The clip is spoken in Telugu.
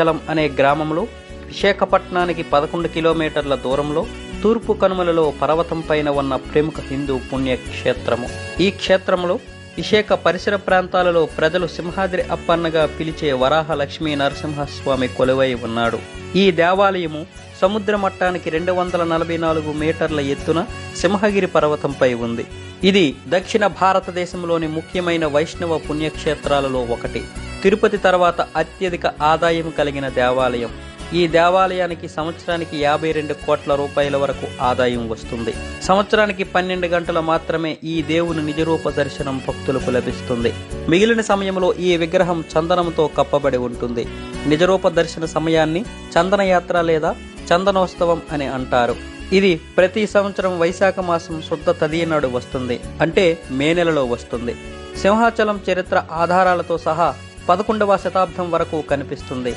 చలం అనే గ్రామంలో విశాఖపట్నానికి పదకొండు కిలోమీటర్ల దూరంలో తూర్పు కనుమలలో పర్వతం పైన ఉన్న ప్రముఖ హిందూ పుణ్యక్షేత్రము. ఈ క్షేత్రంలో విశాఖ పరిసర ప్రాంతాలలో ప్రజలు సింహాద్రి అప్పన్నగా పిలిచే వరాహ లక్ష్మీ నరసింహస్వామి కొలువై ఉన్నాడు. ఈ దేవాలయము సముద్ర మట్టానికి రెండు వందల నలభై నాలుగు మీటర్ల ఎత్తున సింహగిరి పర్వతంపై ఉంది. ఇది దక్షిణ భారతదేశంలోని ముఖ్యమైన వైష్ణవ పుణ్యక్షేత్రాలలో ఒకటి. తిరుపతి తర్వాత అత్యధిక ఆదాయం కలిగిన దేవాలయం. ఈ దేవాలయానికి సంవత్సరానికి యాభై రెండు కోట్ల రూపాయల వరకు ఆదాయం వస్తుంది. సంవత్సరానికి పన్నెండు గంటలు మాత్రమే ఈ దేవుని నిజరూప దర్శనం భక్తులకు లభిస్తుంది. మిగిలిన సమయంలో ఈ విగ్రహం చందనంతో కప్పబడి ఉంటుంది. నిజరూప దర్శన సమయాన్ని చందనయాత్ర లేదా చందనోత్సవం అని అంటారు. ఇది ప్రతి సంవత్సరం వైశాఖ మాసం శుద్ధ తదియ నాడు వస్తుంది. అంటే మే నెలలో వస్తుంది. సింహాచలం చరిత్ర ఆధారాలతో సహా పదకొండవ శతాబ్దం వరకు కనిపిస్తుంది.